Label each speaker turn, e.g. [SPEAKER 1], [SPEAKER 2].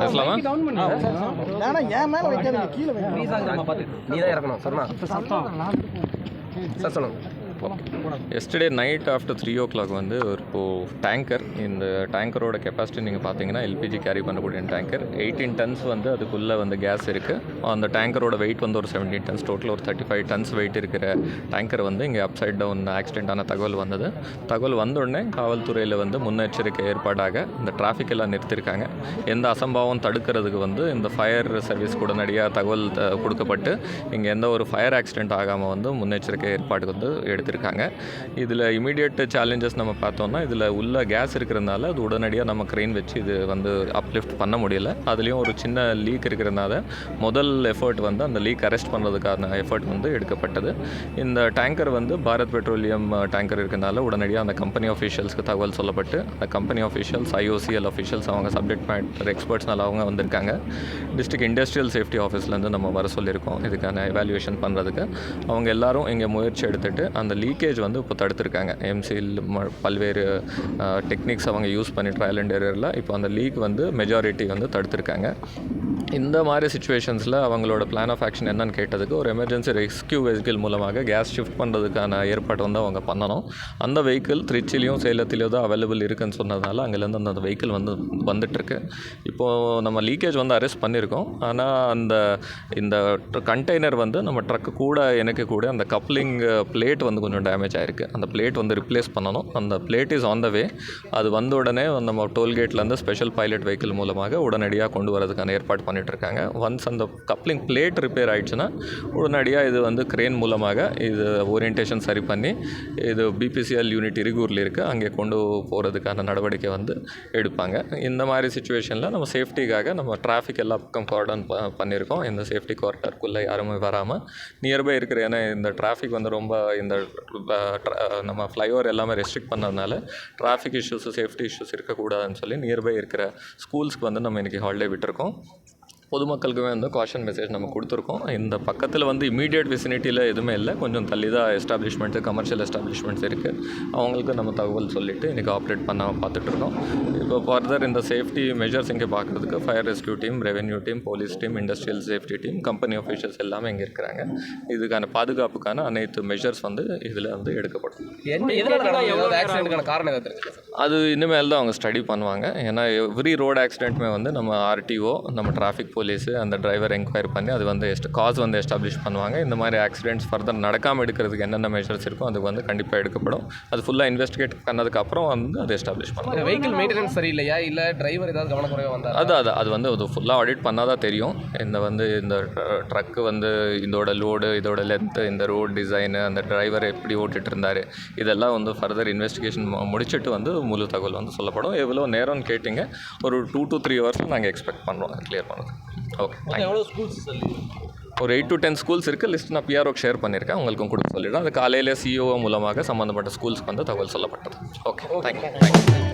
[SPEAKER 1] பேசலாமா
[SPEAKER 2] நீ தான் இறக்கணும் சொன்னா? சார் சொல்லுங்க.
[SPEAKER 1] Yesterday night after three o'clock வந்து ஒரு இப்போது டேங்கர் இந்த டேங்கரோட கெப்பாசிட்டி நீங்கள் பார்த்தீங்கன்னா எல்பிஜி கேரி பண்ணக்கூடிய டேங்கர் எயிட்டீன் டன்ஸ் வந்து அதுக்குள்ளே வந்து கேஸ் இருக்குது அந்த டேங்கரோட வெயிட் வந்து ஒரு செவன்டீன் டன்ஸ் டோட்டல் ஒரு தேர்ட்டி ஃபைவ் டன்ஸ் வெயிட் இருக்கிற டேங்கர் வந்து இங்கே அப்சைட் டவுன் ஆக்சிடென்ட்டான தகவல் வந்தது. தகவல் வந்த உடனே காவல்துறையில் வந்து முன்னெச்சரிக்கை ஏற்பாடாக இந்த டிராஃபிக் எல்லாம் நிறுத்தியிருக்காங்க எந்த அசம்பாவம் தடுக்கிறதுக்கு வந்து இந்த ஃபயர் சர்வீஸ் உடனடியாக தகவல் த- கொடுக்கப்பட்டு இங்கே எந்த ஒரு ஃபயர் ஆக்சிடென்ட் ஆகாமல் வந்து முன்னெச்சரிக்கை ஏற்பாடு வந்து எடுத்திருக்காங்க. இதில் இமீடியட் சேலஞ்சஸ் நம்ம பார்த்தோம்னா இதில் உள்ள கேஸ் இருக்கிறதுனால அது உடனடியாக நம்ம க்ரெயின் வச்சு இது வந்து அப்லிஃப்ட் பண்ண முடியல. அதுலேயும் ஒரு சின்ன லீக் இருக்கிறதுனால முதல் எஃபர்ட் வந்து அந்த லீக் அரெஸ்ட் பண்ணுறதுக்கான எஃபர்ட் வந்து எடுக்கப்பட்டது. இந்த டேங்கர் வந்து பாரத் பெட்ரோலியம் டேங்கர் இருக்கிறதுனால உடனடியாக அந்த கம்பெனி ஆஃபீஷியல்ஸ்க்கு தகவல் சொல்லப்பட்டு அந்த கம்பெனி ஆஃபீஷியல்ஸ் ஐஓசிஎல் ஆஃபீஷியல்ஸ் அவங்க சப்ஜெக்ட் மேட்டர் எக்ஸ்பர்ட்ஸ்னால அவங்க வந்திருக்காங்க. டிஸ்ட்ரிக்ட் இண்டஸ்ட்ரியல் சேஃப்டி ஆஃபீஸ்லேருந்து நம்ம வர சொல்லியிருக்கோம். இதுக்கான எவாலுவேஷன் பண்ணுறதுக்கு அவங்க எல்லாரும் இங்கே முயற்சி எடுத்துகிட்டு அந்த லீக்கேஜ் வந்து இப்போ தடுத்திருக்காங்க. எம்சியில் பல்வேறு டெக்னிக்ஸ் அவங்க யூஸ் பண்ணி ட்ரையல் அண்ட் எரரில் இப்போ அந்த லீக் வந்து மெஜாரிட்டி வந்து தடுத்திருக்காங்க. இந்த மாதிரி சுச்சுவேஷன்ஸில் அவங்களோட பிளான் ஆஃப் ஆக்ஷன் என்னன்னு கேட்டதுக்கு ஒரு எமர்ஜென்சி ரெஸ்கியூ வெஹிக்கிள் மூலமாக கேஸ் ஷிஃப்ட் பண்ணுறதுக்கான ஏற்பாடு வந்து அவங்க பண்ணணும். அந்த வெஹிக்கிள் திருச்சிலையும் சேலத்திலையும் தான் அவைலபிள் இருக்குன்னு சொன்னதுனால அங்கேருந்து அந்த வெஹிக்கிள் வந்து வந்துட்டுருக்கு. இப்போது நம்ம லீக்கேஜ் வந்து அரெஸ்ட் பண்ணியிருக்கோம். ஆனால் அந்த இந்த கண்டெய்னர் வந்து நம்ம ட்ரக்கு கூட எனக்கு கூட அந்த கப்ளிங் பிளேட் வந்து கொஞ்சம் டேமேஜ் ஆகிருக்கு அந்த பிளேட் வந்து ரிப்ளேஸ் பண்ணணும். அந்த plate is on the way அது வந்த உடனே நம்ம டோல்கேட்லேருந்து ஸ்பெஷல் பைலட் வெஹிக்கிள் மூலமாக உடனடியாக கொண்டு வரதுக்கான ஏற்பாடு பண்ணி இருக்காங்க ஒன்ஸ் அந்த கப்ளிங் பிளேட் ரிப்பேர் ஆகிடுச்சுன்னா உடனடியாக இது வந்து கிரேன் மூலமாக இது ஓரியன்டேஷன் சரி பண்ணி இது பிபிசிஎல் யூனிட் இருகூரில் இருக்குது அங்கே கொண்டு போகிறதுக்கான நடவடிக்கை வந்து எடுப்பாங்க. இந்த மாதிரி சுச்சுவேஷனில் நம்ம சேஃப்டிக்காக நம்ம டிராஃபிக் எல்லா பக்கம் கார்டன் பண்ணியிருக்கோம். இந்த சேஃப்டி கார்டருக்குள்ளே யாருமே வராமல் நியர்பை இருக்கிற ஏன்னா இந்த டிராஃபிக் வந்து ரொம்ப இந்த நம்ம ஃப்ளைஓவர் எல்லாமே ரெஸ்ட்ரிக்ட் பண்ணதுனால டிராஃபிக் இஷ்யூஸ் சேஃப்டி இஷ்யூஸ் இருக்கக்கூடாதுன்னு சொல்லி நியர்பை இருக்கிற ஸ்கூல்ஸ்க்கு வந்து நம்ம இன்றைக்கி ஹாலிடே விட்டுருக்கோம். பொதுமக்களுக்குமே வந்து காஷன் மெசேஜ் நம்ம கொடுத்துருக்கோம். இந்த பக்கத்தில் வந்து இமீடியட் விசினிட்டியில் எதுவுமே இல்லை. கொஞ்சம் தள்ளி தான் எஸ்டாப்ளிஷ்மெண்ட்டு கமர்ஷியல் எஸ்டாப்ளிஷ்மெண்ட்ஸ் இருக்குது அவங்களுக்கு நம்ம தகவல் சொல்லிவிட்டு இன்றைக்கி ஆப்ரேட் பண்ண பார்த்துட்ருக்கோம் இப்போ ஃபர்தர் இந்த சேஃப்டி மெஷர்ஸ் இங்கே பார்க்குறதுக்கு fire rescue team revenue team police team industrial safety team company officials எல்லாமே இங்கே இருக்கிறாங்க. இதுக்கான பாதுகாப்புக்கான அனைத்து மெஷர்ஸ் வந்து இதில் வந்து எடுக்கப்படும். அது இனிமேல் தான் அவங்க ஸ்டடி பண்ணுவாங்க. ஏன்னா எவ்ரி ரோடு ஆக்சிடென்ட்மே வந்து நம்ம ஆர்டிஓ நம்ம டிராஃபிக் போலீஸு அந்த டிரைவர் என்கொயரி பண்ணி அது வந்து எஸ்ட் காஸ் வந்து எஸ்டாப்ளிஷ் பண்ணுவாங்க. இந்த மாதிரி ஆக்சிடென்ட்ஸ் ஃபர்தர் நடக்காமல் எடுக்கிறதுக்கு என்னென்ன மெஷர்ஸ் இருக்கோ அது வந்து கண்டிப்பாக எடுக்கப்படும். அது ஃபுல்லாக இன்வெஸ்டிகேட் பண்ணதுக்கப்புறம் வந்து அதை எஸ்டாப்ளிஷ் பண்ணுவாங்க
[SPEAKER 2] வெஹிக்கிள் மெயின்டெனன்ஸ் சரியில்லையா? இல்ல டிரைவர் ஏதாவது கவனக்குறைவா வந்தாரா?
[SPEAKER 1] அது அது அது வந்து அது ஃபுல்லாக ஆடிட் பண்ணால் தான் தெரியும். இந்த வந்து இந்த ட்ரக்கு வந்து இதோட லோடு இதோட லென்த்து இந்த ரோட் டிசைனு அந்த டிரைவர் எப்படி ஓட்டிட்டு இருந்தார் இதெல்லாம் வந்து ஃபர்தர் இன்வெஸ்டிகேஷன் முடிச்சுட்டு வந்து முழு தகவல் வந்து சொல்லப்படும். எவ்வளோ நேரம்னு கேட்டிங்க. ஒரு டூ to த்ரீ ஹவர்ஸில் நாங்கள் எக்ஸ்பெக்ட் பண்ணுறோம் கிளியர் பண்ணுறது ஓகே ஒரு எயிட் to டென் ஸ்கூல்ஸ் இருக்குது லிஸ்ட் நான் பிஆர்ஓக்கு ஷேர் பண்ணியிருக்கேன் உங்களுக்கும் கொடுக்க சொல்லிடுறேன். அது காலையில் சிஓ மூலமாக சம்மந்தப்பட்ட ஸ்கூல்ஸ்க்கு வந்து தகவல் சொல்லப்பட்டது. Okay thank you thank you